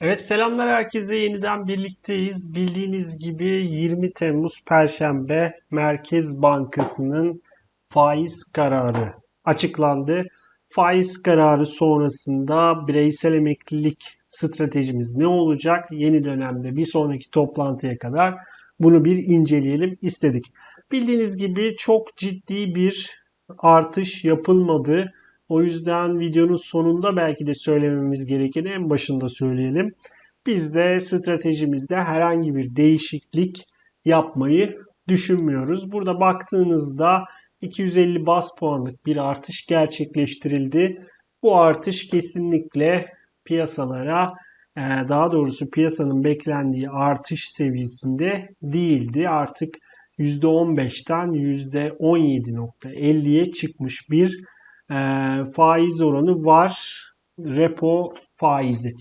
Evet selamlar herkese yeniden birlikteyiz. Bildiğiniz gibi 20 Temmuz Perşembe Merkez Bankası'nın faiz kararı açıklandı. Faiz kararı sonrasında bireysel emeklilik stratejimiz ne olacak? Yeni dönemde bir sonraki toplantıya kadar bunu bir inceleyelim istedik. Bildiğiniz gibi çok ciddi bir artış yapılmadı. O yüzden videonun sonunda belki de söylememiz gerekeni en başında söyleyelim. Biz de stratejimizde herhangi bir değişiklik yapmayı düşünmüyoruz. Burada baktığınızda 250 bas puanlık bir artış gerçekleştirildi. Bu artış kesinlikle piyasalara e, daha doğrusu piyasanın beklendiği artış seviyesinde değildi. Artık %15'ten %17.50'ye çıkmış bir faiz oranı var. Repo faizi.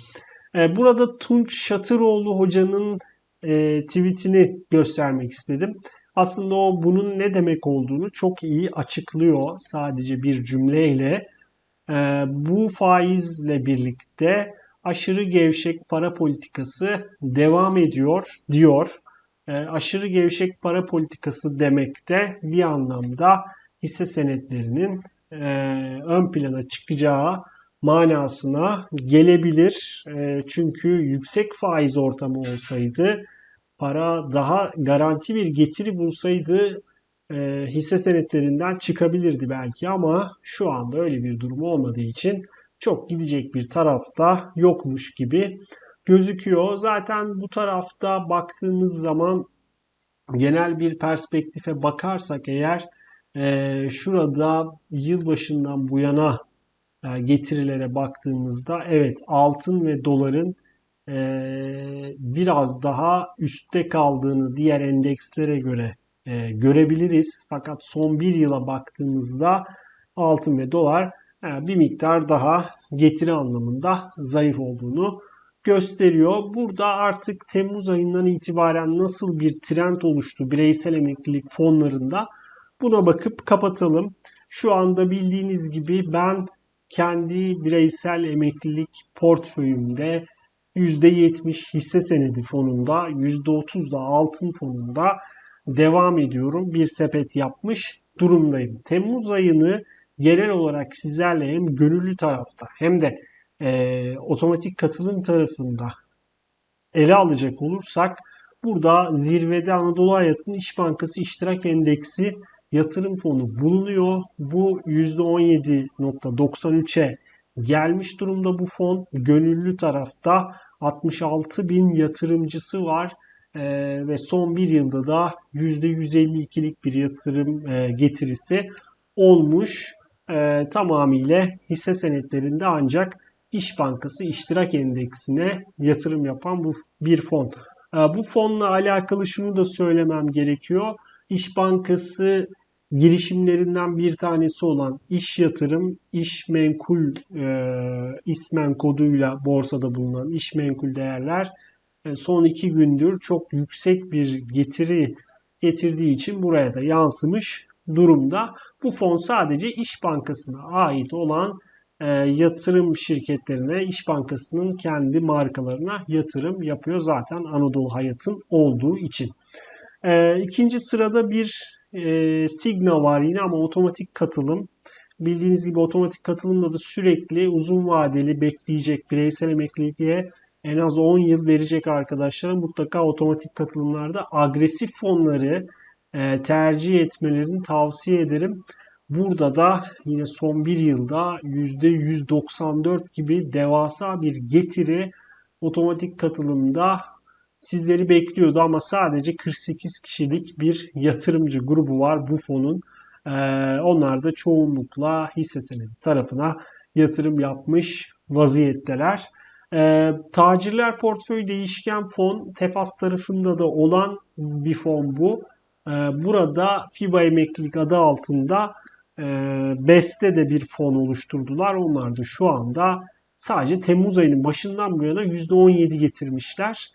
E, burada Tunç Şatıroğlu hocanın e, tweetini göstermek istedim. Aslında o bunun ne demek olduğunu çok iyi açıklıyor sadece bir cümleyle. E, bu faizle birlikte aşırı gevşek para politikası devam ediyor diyor. Aşırı gevşek para politikası demek de bir anlamda hisse senetlerinin e, ön plana çıkacağı manasına gelebilir. E, çünkü yüksek faiz ortamı olsaydı, para daha garanti bir getiri bulsaydı e, hisse senetlerinden çıkabilirdi belki ama şu anda öyle bir durum olmadığı için çok gidecek bir tarafta yokmuş gibi gözüküyor. Zaten bu tarafta baktığımız zaman genel bir perspektife bakarsak eğer e, şurada yılbaşından bu yana e, getirilere baktığımızda evet altın ve doların e, biraz daha üstte kaldığını diğer endekslere göre e, görebiliriz. Fakat son bir yıla baktığımızda altın ve dolar bir miktar daha getiri anlamında zayıf olduğunu gösteriyor. Burada artık Temmuz ayından itibaren nasıl bir trend oluştu bireysel emeklilik fonlarında Buna bakıp kapatalım. Şu anda bildiğiniz gibi ben kendi bireysel emeklilik portföyümde %70 hisse senedi fonunda, %30 da altın fonunda devam ediyorum. Bir sepet yapmış durumdayım. Temmuz ayını genel olarak sizlerle hem gönüllü tarafta hem de e, otomatik katılım tarafında ele alacak olursak burada zirvede Anadolu Hayat'ın İş Bankası İştirak Endeksi yatırım fonu bulunuyor. Bu %17.93'e gelmiş durumda bu fon. Gönüllü tarafta 66 bin yatırımcısı var. Ee, ve son bir yılda da %152'lik bir yatırım e, getirisi olmuş. E, tamamıyla hisse senetlerinde ancak İş Bankası iştirak endeksine yatırım yapan bu bir fon. E, bu fonla alakalı şunu da söylemem gerekiyor. İş Bankası girişimlerinden bir tanesi olan iş yatırım, iş menkul e, ismen koduyla borsada bulunan iş menkul değerler e, son iki gündür çok yüksek bir getiri getirdiği için buraya da yansımış durumda. Bu fon sadece İş Bankası'na ait olan e, yatırım şirketlerine, İş Bankası'nın kendi markalarına yatırım yapıyor zaten Anadolu Hayat'ın olduğu için. E, ikinci sırada bir e, Signa var yine ama otomatik katılım. Bildiğiniz gibi otomatik katılımda da sürekli uzun vadeli bekleyecek bireysel emekliliğe en az 10 yıl verecek arkadaşlar mutlaka otomatik katılımlarda agresif fonları e, tercih etmelerini tavsiye ederim. Burada da yine son bir yılda %194 gibi devasa bir getiri otomatik katılımda sizleri bekliyordu ama sadece 48 kişilik bir yatırımcı grubu var bu fonun. Ee, onlar da çoğunlukla hisse senedi tarafına yatırım yapmış vaziyetteler. Ee, tacirler portföy değişken fon Tefas tarafında da olan bir fon bu. Ee, burada FIBA emeklilik adı altında e, BES'te de bir fon oluşturdular. Onlar da şu anda sadece Temmuz ayının başından bu yana %17 getirmişler.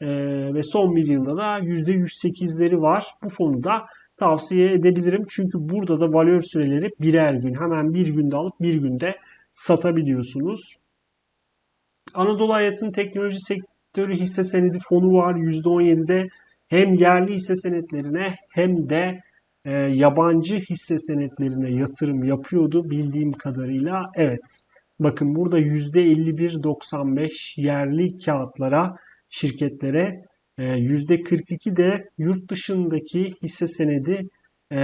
E, ve son bir yılda da %108'leri var. Bu fonu da tavsiye edebilirim. Çünkü burada da valör süreleri birer gün. Hemen bir günde alıp bir günde satabiliyorsunuz. Anadolu Hayat'ın teknoloji sektörü hisse senedi fonu var %17'de. Hem yerli hisse senetlerine hem de e, yabancı hisse senetlerine yatırım yapıyordu bildiğim kadarıyla. Evet. Bakın burada %51.95 yerli kağıtlara, şirketlere, %42 e, de yurt dışındaki hisse senedi e,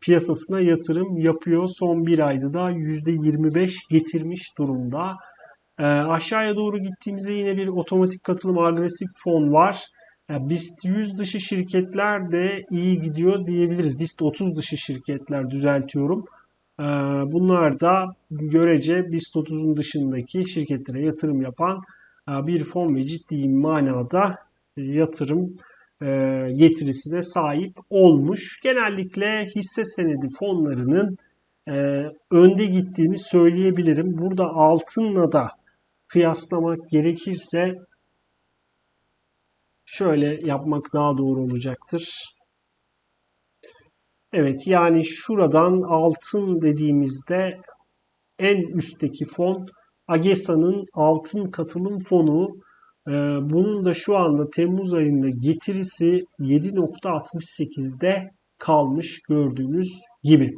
piyasasına yatırım yapıyor. Son bir ayda da %25 getirmiş durumda. E, aşağıya doğru gittiğimizde yine bir otomatik katılım agresif fon var. Yani BIST 100 dışı şirketler de iyi gidiyor diyebiliriz. BIST 30 dışı şirketler düzeltiyorum. Bunlar da görece BIST 30'un dışındaki şirketlere yatırım yapan e, bir fon ve ciddi manada yatırım e, getirisine sahip olmuş. Genellikle hisse senedi fonlarının e, önde gittiğini söyleyebilirim. Burada altınla da kıyaslamak gerekirse şöyle yapmak daha doğru olacaktır. Evet yani şuradan altın dediğimizde en üstteki fon AGESA'nın altın katılım fonu. Ee, bunun da şu anda Temmuz ayında getirisi 7.68'de kalmış gördüğünüz gibi.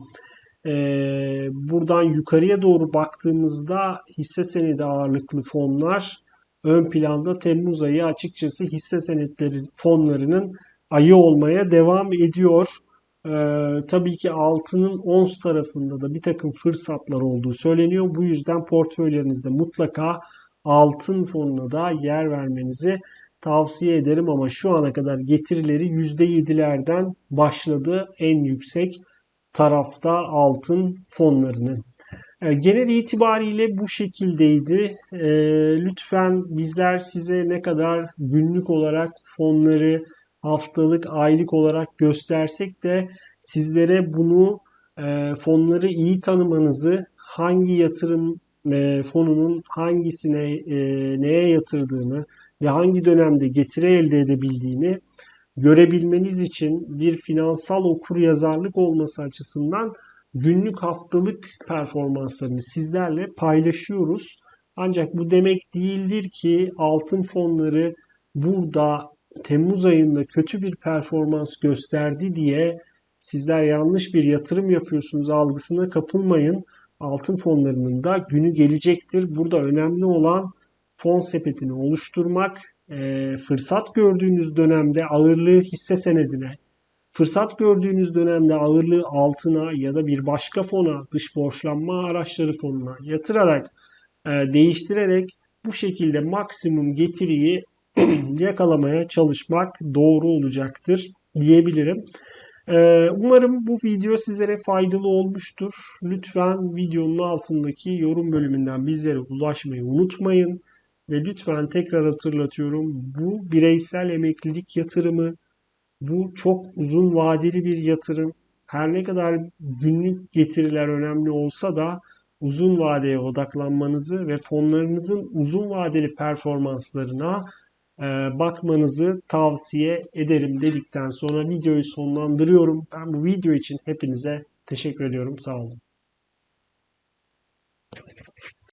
Ee, buradan yukarıya doğru baktığımızda hisse senedi ağırlıklı fonlar ön planda Temmuz ayı açıkçası hisse senetleri fonlarının ayı olmaya devam ediyor. Ee, tabii ki altının ons tarafında da bir takım fırsatlar olduğu söyleniyor. Bu yüzden portföylerinizde mutlaka altın fonuna da yer vermenizi tavsiye ederim ama şu ana kadar getirileri %7'lerden başladı en yüksek tarafta altın fonlarının. E, genel itibariyle bu şekildeydi. E, lütfen bizler size ne kadar günlük olarak fonları haftalık, aylık olarak göstersek de sizlere bunu e, fonları iyi tanımanızı, hangi yatırım fonunun hangisine neye yatırdığını ve hangi dönemde getiri elde edebildiğini görebilmeniz için bir finansal okur yazarlık olması açısından günlük haftalık performanslarını sizlerle paylaşıyoruz. Ancak bu demek değildir ki altın fonları burada Temmuz ayında kötü bir performans gösterdi diye sizler yanlış bir yatırım yapıyorsunuz algısına kapılmayın. Altın fonlarının da günü gelecektir. Burada önemli olan fon sepetini oluşturmak, fırsat gördüğünüz dönemde ağırlığı hisse senedine, Fırsat gördüğünüz dönemde ağırlığı altına ya da bir başka fona, dış borçlanma araçları fonuna yatırarak, e, değiştirerek bu şekilde maksimum getiriyi yakalamaya çalışmak doğru olacaktır diyebilirim. E, umarım bu video sizlere faydalı olmuştur. Lütfen videonun altındaki yorum bölümünden bizlere ulaşmayı unutmayın. Ve lütfen tekrar hatırlatıyorum bu bireysel emeklilik yatırımı bu çok uzun vadeli bir yatırım. Her ne kadar günlük getiriler önemli olsa da uzun vadeye odaklanmanızı ve fonlarınızın uzun vadeli performanslarına bakmanızı tavsiye ederim dedikten sonra videoyu sonlandırıyorum. Ben bu video için hepinize teşekkür ediyorum. Sağ olun.